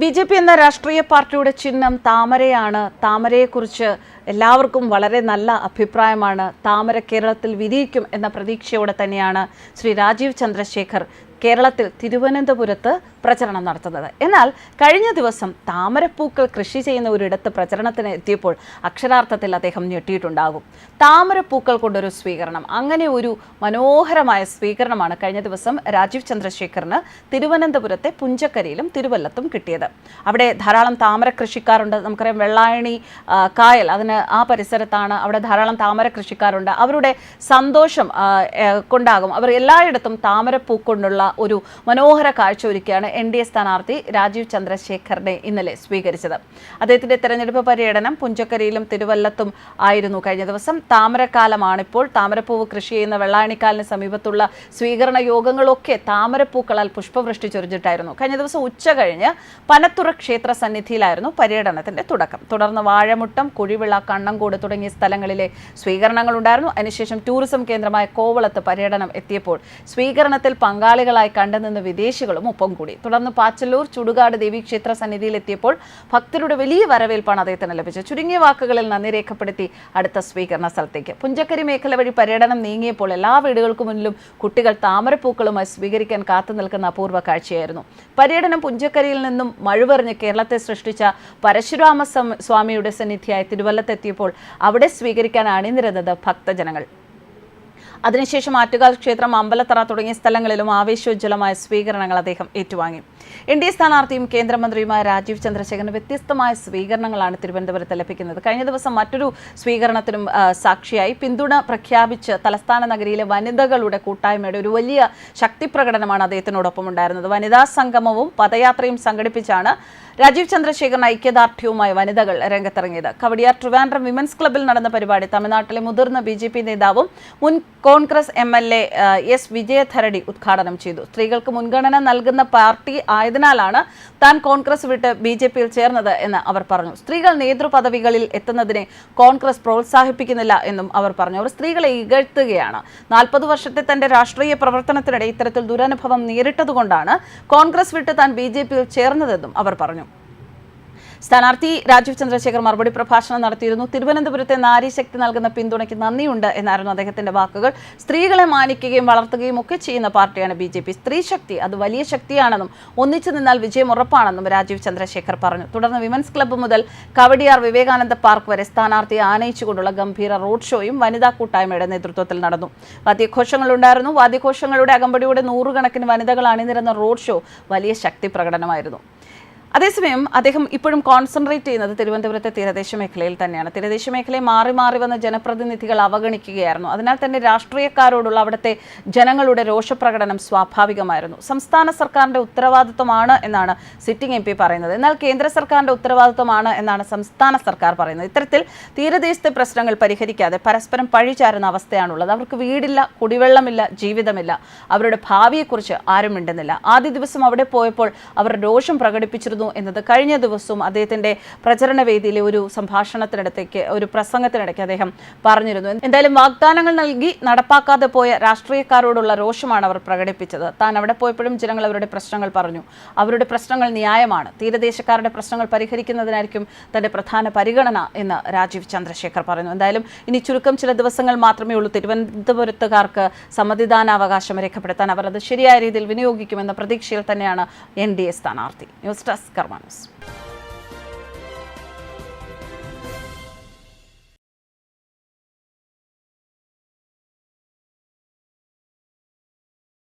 B J P എന്ന രാഷ്ട്രീയ പാർട്ടിയുടെ ചിഹ്നം താമരയാണ്. താമരയെക്കുറിച്ച് എല്ലാവർക്കും വളരെ നല്ല അഭിപ്രായമാണ്. താമര കേരളത്തിൽ വിരിയിക്കും എന്ന പ്രതീക്ഷയോടെ തന്നെയാണ് ശ്രീ രാജീവ് ചന്ദ്രശേഖർ കേരളത്തിൽ തിരുവനന്തപുരത്ത് പ്രചരണം നടത്തുന്നത്. എന്നാൽ കഴിഞ്ഞ ദിവസം താമരപ്പൂക്കൾ കൃഷി ചെയ്യുന്ന ഒരിടത്ത് പ്രചരണത്തിന് എത്തിയപ്പോൾ അക്ഷരാർത്ഥത്തിൽ അദ്ദേഹം ഞെട്ടിയിട്ടുണ്ടാകും. താമരപ്പൂക്കൾ കൊണ്ടൊരു സ്വീകരണം. അങ്ങനെ ഒരു മനോഹരമായ സ്വീകരണമാണ് കഴിഞ്ഞ ദിവസം രാജീവ് ചന്ദ്രശേഖറിന് തിരുവനന്തപുരത്തെ പുഞ്ചക്കരയിലും തിരുവല്ലത്തും കിട്ടിയത്. അവിടെ ധാരാളം താമര കൃഷിക്കാരുണ്ട്. നമുക്കറിയാം വെള്ളായണി കായൽ അതിന് ആ പരിസരത്താണ് അവിടെ ധാരാളം താമര കൃഷിക്കാരുണ്ട്. അവരുടെ സന്തോഷം കൊണ്ടാകും. അവർ എല്ലായിടത്തും താമരപ്പൂക്കൊണ്ടുള്ള ഒരു മനോഹര കാഴ്ച ഒരുക്കിയാണ് എൻ ഡി എ സ്ഥാനാർത്ഥി രാജീവ് ചന്ദ്രശേഖറിനെ ഇന്നലെ സ്വീകരിച്ചത്. അദ്ദേഹത്തിന്റെ തെരഞ്ഞെടുപ്പ് പര്യടനം പുഞ്ചക്കരിയിലും തിരുവല്ലത്തും ആയിരുന്നു കഴിഞ്ഞ ദിവസം. താമരക്കാലമാണിപ്പോൾ. താമരപ്പൂവ് കൃഷി ചെയ്യുന്ന വെള്ളായണിക്കാലിന് സമീപത്തുള്ള സ്വീകരണ യോഗങ്ങളൊക്കെ താമരപ്പൂക്കളാൽ പുഷ്പവൃഷ്ടി ചൊരിഞ്ഞിട്ടായിരുന്നു. കഴിഞ്ഞ ദിവസം ഉച്ച കഴിഞ്ഞ് പനത്തുറ ക്ഷേത്ര സന്നിധിയിലായിരുന്നു പര്യടനത്തിന്റെ തുടക്കം. തുടർന്ന് വാഴമുട്ടം കുഴിവിള കണ്ണങ്കോട് തുടങ്ങിയ സ്ഥലങ്ങളിലെ സ്വീകരണങ്ങൾ ഉണ്ടായിരുന്നു. അതിനുശേഷം ടൂറിസം കേന്ദ്രമായ കോവളത്ത് പര്യടനം എത്തിയപ്പോൾ സ്വീകരണത്തിൽ പങ്കാളികളായി കണ്ടുനിന്ന് വിദേശികളും ഒപ്പം കൂടി. തുടർന്ന് പാച്ചല്ലൂർ ചുടുകാട് ദേവി ക്ഷേത്ര സന്നിധിയിൽ എത്തിയപ്പോൾ ഭക്തരുടെ വലിയ വരവേൽപ്പാണ് അദ്ദേഹത്തിന് ലഭിച്ചത്. ചുരുങ്ങിയ വാക്കുകളിൽ നന്ദി രേഖപ്പെടുത്തി അടുത്ത സ്വീകരണ സ്ഥലത്തേക്ക്. പുഞ്ചക്കരി മേഖല വഴി പര്യടനം നീങ്ങിയപ്പോൾ എല്ലാ വീടുകൾക്ക് മുന്നിലും കുട്ടികൾ താമരപ്പൂക്കളുമായി സ്വീകരിക്കാൻ കാത്തു നിൽക്കുന്ന അപൂർവ കാഴ്ചയായിരുന്നു. പര്യടനം പുഞ്ചക്കരിയിൽ നിന്നും മഴുവറിഞ്ഞ് കേരളത്തെ സൃഷ്ടിച്ച പരശുരാമ സ്വാമിയുടെ സന്നിധിയായി തിരുവല്ലത്തെത്തിയപ്പോൾ അവിടെ സ്വീകരിക്കാൻ അണിനിരന്നത് ഭക്തജനങ്ങൾ. അതിനുശേഷം ആറ്റുകാൽ ക്ഷേത്രം അമ്പലത്തറ തുടങ്ങിയ സ്ഥലങ്ങളിലും ആവേശോജ്വലമായ സ്വീകരണങ്ങൾ അദ്ദേഹം ഏറ്റുവാങ്ങി. എൻ ഡി എ സ്ഥാനാർത്ഥിയും കേന്ദ്രമന്ത്രിയുമായ രാജീവ് ചന്ദ്രശേഖരന് വ്യത്യസ്തമായ സ്വീകരണങ്ങളാണ് തിരുവനന്തപുരത്ത് ലഭിക്കുന്നത്. കഴിഞ്ഞ ദിവസം മറ്റൊരു സ്വീകരണത്തിനും സാക്ഷിയായി. പിന്തുണ പ്രഖ്യാപിച്ച് തലസ്ഥാന നഗരിയിലെ വനിതകളുടെ കൂട്ടായ്മയുടെ ഒരു വലിയ ശക്തി പ്രകടനമാണ് അദ്ദേഹത്തിനോടൊപ്പം ഉണ്ടായിരുന്നത്. വനിതാ സംഗമവും പദയാത്രയും സംഘടിപ്പിച്ചാണ് രാജീവ് ചന്ദ്രശേഖരൻ ഐക്യദാർഢ്യവുമായി വനിതകൾ രംഗത്തിറങ്ങിയത്. കവടിയാർ ട്രിവാൻഡ്രം വിമൻസ് ക്ലബ്ബിൽ നടന്ന പരിപാടി തമിഴ്നാട്ടിലെ മുതിർന്ന ബി ജെ പി നേതാവും മുൻ Congress M L A S. വിജയധരടി ഉദ്ഘാടനം ചെയ്തു. സ്ത്രീകൾക്ക് മുൻഗണന നൽകുന്ന പാർട്ടി ആയതിനാലാണ് താൻ കോൺഗ്രസ് വിട്ട് ബി ജെ പിയിൽ ചേർന്നത് എന്ന് അവർ പറഞ്ഞു. സ്ത്രീകൾ നേതൃപദവികളിൽ എത്തുന്നതിനെ കോൺഗ്രസ് പ്രോത്സാഹിപ്പിക്കുന്നില്ല എന്നും അവർ പറഞ്ഞു. അവർ സ്ത്രീകളെ ഇകഴ്ത്തുകയാണ്. നാൽപ്പത് വർഷത്തെ തന്റെ രാഷ്ട്രീയ പ്രവർത്തനത്തിനിടെ ഇത്തരത്തിൽ ദുരനുഭവം നേരിട്ടതുകൊണ്ടാണ് കോൺഗ്രസ് വിട്ട് താൻ ബി ജെ പിയിൽ ചേർന്നതെന്നും അവർ പറഞ്ഞു. സ്ഥാനാർത്ഥി രാജീവ് ചന്ദ്രശേഖർ മറുപടി പ്രഭാഷണം നടത്തിയിരുന്നു. തിരുവനന്തപുരത്തെ നാരീശക്തി നൽകുന്ന പിന്തുണയ്ക്ക് നന്ദിയുണ്ട് എന്നായിരുന്നു അദ്ദേഹത്തിന്റെ വാക്കുകൾ. സ്ത്രീകളെ മാനിക്കുകയും വളർത്തുകയും ഒക്കെ ചെയ്യുന്ന പാർട്ടിയാണ് ബി ജെ പി. സ്ത്രീ ശക്തി അത് വലിയ ശക്തിയാണെന്നും ഒന്നിച്ചു നിന്നാൽ വിജയം ഉറപ്പാണെന്നും രാജീവ് ചന്ദ്രശേഖർ പറഞ്ഞു. തുടർന്ന് വിമൻസ് ക്ലബ്ബ് മുതൽ കവടിയാർ വിവേകാനന്ദ പാർക്ക് വരെ സ്ഥാനാർത്ഥിയെ ആനയിച്ചുകൊണ്ടുള്ള ഗംഭീര റോഡ് ഷോയും വനിതാ കൂട്ടായ്മയുടെ നേതൃത്വത്തിൽ നടന്നു. വാദ്യഘോഷങ്ങളുണ്ടായിരുന്നു. വാദ്യഘോഷങ്ങളുടെ അകമ്പടിയോടെ നൂറുകണക്കിന് വനിതകൾ അണിനിരന്ന റോഡ് ഷോ വലിയ ശക്തി പ്രകടനമായിരുന്നു. അതേസമയം അദ്ദേഹം ഇപ്പോഴും കോൺസെൻട്രേറ്റ് ചെയ്യുന്നത് തിരുവനന്തപുരത്തെ തീരദേശ മേഖലയിൽ തന്നെയാണ്. തീരദേശ മേഖലയെ മാറി മാറി വന്ന ജനപ്രതിനിധികൾ അവഗണിക്കുകയായിരുന്നു. അതിനാൽ തന്നെ രാഷ്ട്രീയക്കാരോടുള്ള അവിടുത്തെ ജനങ്ങളുടെ രോഷപ്രകടനം സ്വാഭാവികമായിരുന്നു. സംസ്ഥാന സർക്കാരിന്റെ ഉത്തരവാദിത്വമാണ് എന്നാണ് സിറ്റിംഗ് എം പറയുന്നത്. എന്നാൽ കേന്ദ്ര സർക്കാരിന്റെ ഉത്തരവാദിത്വമാണ് എന്നാണ് സംസ്ഥാന സർക്കാർ പറയുന്നത്. ഇത്തരത്തിൽ തീരദേശത്തെ പ്രശ്നങ്ങൾ പരിഹരിക്കാതെ പരസ്പരം പഴിചാരുന്ന അവസ്ഥയാണുള്ളത്. അവർക്ക് വീടില്ല കുടിവെള്ളമില്ല ജീവിതമില്ല. അവരുടെ ഭാവിയെക്കുറിച്ച് ആരും മിണ്ടുന്നില്ല. ആദ്യ ദിവസം അവിടെ പോയപ്പോൾ അവർ രോഷം പ്രകടിപ്പിച്ചിരുന്നു എന്നത് കഴിഞ്ഞ ദിവസവും അദ്ദേഹത്തിന്റെ പ്രചരണ വേദിയിലെ ഒരു സംഭാഷണത്തിനിടത്തേക്ക് ഒരു പ്രസംഗത്തിനിടയ്ക്ക് അദ്ദേഹം പറഞ്ഞിരുന്നു. എന്തായാലും വാഗ്ദാനങ്ങൾ നൽകി നടപ്പാക്കാതെ പോയ രാഷ്ട്രീയക്കാരോടുള്ള രോഷമാണ് അവർ പ്രകടിപ്പിച്ചത്. താൻ അവിടെ പോയപ്പോഴും ജനങ്ങൾ അവരുടെ പ്രശ്നങ്ങൾ പറഞ്ഞു. അവരുടെ പ്രശ്നങ്ങൾ ന്യായമാണ്. തീരദേശക്കാരുടെ പ്രശ്നങ്ങൾ പരിഹരിക്കുന്നതിനായിരിക്കും തന്റെ പ്രധാന പരിഗണന എന്ന് രാജീവ് ചന്ദ്രശേഖർ പറഞ്ഞു എന്തായാലും ഇനി ചുരുക്കം ചില ദിവസങ്ങൾ മാത്രമേ ഉള്ളൂ. തിരുവനന്തപുരത്തുകാർക്ക് സമ്മതിദാനാവകാശം രേഖപ്പെടുത്താൻ അവർ അത് ശരിയായ രീതിയിൽ വിനിയോഗിക്കുമെന്ന പ്രതീക്ഷയിൽ തന്നെയാണ് എൻ ഡി എ സ്ഥാനാർത്ഥി. News desk Karmanos.